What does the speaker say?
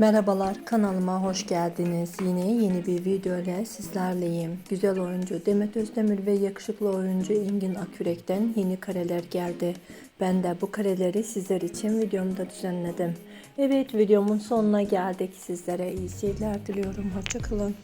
Merhabalar kanalıma hoş geldiniz. Yine yeni bir video ile sizlerleyim. Güzel oyuncu Demet Özdemir ve yakışıklı oyuncu Engin Akürek'ten yeni kareler geldi. Ben de bu kareleri sizler için videomda düzenledim. Evet videomun sonuna geldik. Sizlere iyi seyirler diliyorum. Hoşçakalın.